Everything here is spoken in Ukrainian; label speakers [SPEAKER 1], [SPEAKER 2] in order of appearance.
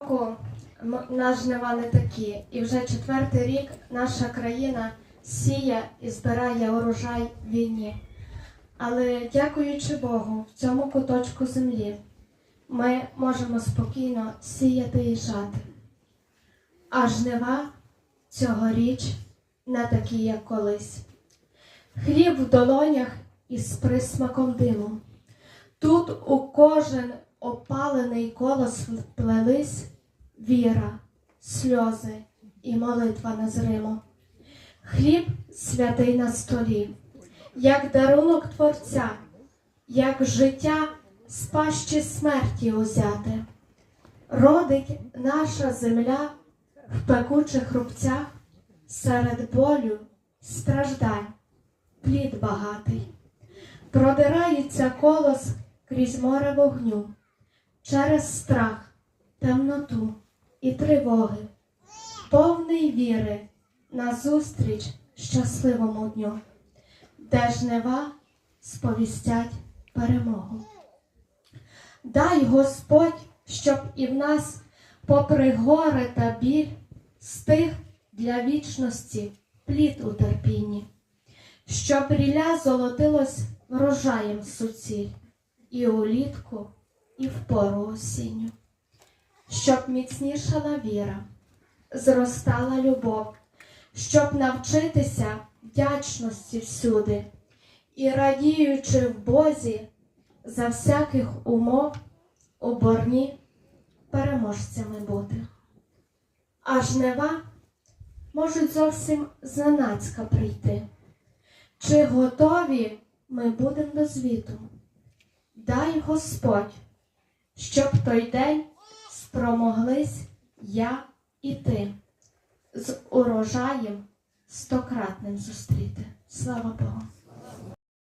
[SPEAKER 1] року м- на жнива не такі, і вже четвертий рік наша країна сіє і збирає урожай війні. Але дякуючи Богу, в цьому куточку землі ми можемо спокійно сіяти і жати. А жнива цьогоріч не такі, як колись. Хліб в долонях із присмаком диму. Тут у кожен опалений колос вплелись віра, сльози і молитва незримо. Хліб святий на столі, як дарунок Творця, як життя з пащі смерті узяте. Родить наша земля в пекучих рубцях серед болю, страждань, плід багатий. Продирається колос крізь море вогню, через страх, темноту і тривоги, повний віри назустріч щасливому дню, де жнива сповістять перемогу. Дай Господь, щоб і в нас, попри гори та біль, стиг для вічності плід у терпінні, щоб ріля золотилось врожаєм суціль і улітку, і в пору осінню, щоб міцнішала віра, зростала любов, щоб навчитися вдячності всюди, і радіючи в Бозі за всяких умов у борні переможцями бути. А жнива можуть зовсім зненацька прийти. Чи готові ми будемо до звіту? Дай Господь, щоб той день спромоглись я і ти з урожаєм стократним зустріти. Слава Богу!